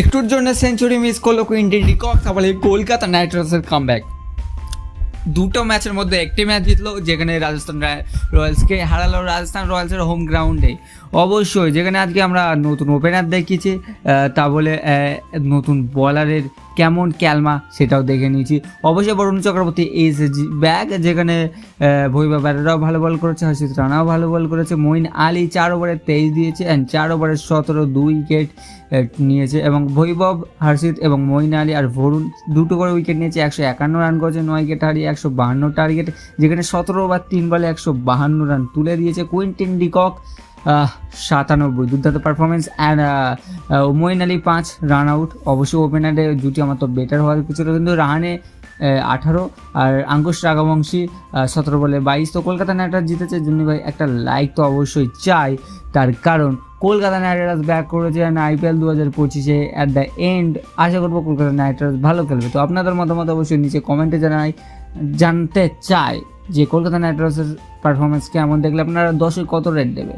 একটুর জন্য century miss করল কুইন্টি ডিকক তারপরে কলকাতা নাইট রাইডার্সের কামব্যাক দুটো ম্যাচের মধ্যে একটি ম্যাচ জিতলো, যেখানে রাজস্থান রয়্যালসকে হারালো রাজস্থান রয়্যালসের হোম গ্রাউন্ডে অবশ্যই, যেখানে আজকে আমরা নতুন ওপেনার দেখিয়েছি তা বলে নতুন বলারের কেমন ক্যালমা সেটাও দেখে নিয়েছি। অবশ্যই বরুণ চক্রবর্তী ইজ ব্যাগ যেখানে ভৈবা ব্যাটারাও ভালো বল করেছে হর্ষিত রানাও ভালো বল করেছে। মঈন আলী চার ওভারে তেইশ দিয়েছে অ্যান্ড চার ওভারে সতেরো দুই উইকেট নিয়েছে। এবং বৈভব হর্ষিত এবং মঈন আলী আর ভরুণ দুটো করে উইকেট নিয়েছে। একশো একান্ন রান করেছে, নয় উইকেট হারিয়ে একশো বাহান্ন টার্গেট যেখানে সতেরো ওভার তিন বলে একশো বাহান্ন রান তুলে দিয়েছে। কুইন্টিন ডিকক সাতানব্বই। দুর্দান্ত পারফরমেন্স অ্যান্ড মঈন আলী পাঁচ, রান আউট অবশ্যই ওপেনারে জুটি আমার তো বেটার হওয়ার কিছু কিন্তু রানে আঠারো। আর আঙ্কুশ রাগাবংশী সতেরো বলে বাইশ। তো কলকাতা নাইট রাইডার্স জিতেছে। জন্য ভাই, একটা লাইক তো অবশ্যই চাই। তার কারণ, কলকাতা নাইট রাইডার্স ব্যাক করেছে আইপিএল দু হাজার পঁচিশে। অ্যাট দ্য এন্ড আশা করব কলকাতা নাইট রাইডার্স ভালো খেলবে। তো আপনাদের মতামত অবশ্যই নিচে কমেন্টে জানাই। জানতে চাই যে কলকাতা নাইট রাইডার্সের পারফরমেন্স কেমন? দেখলে আপনারা দশে কত রেট দেবে?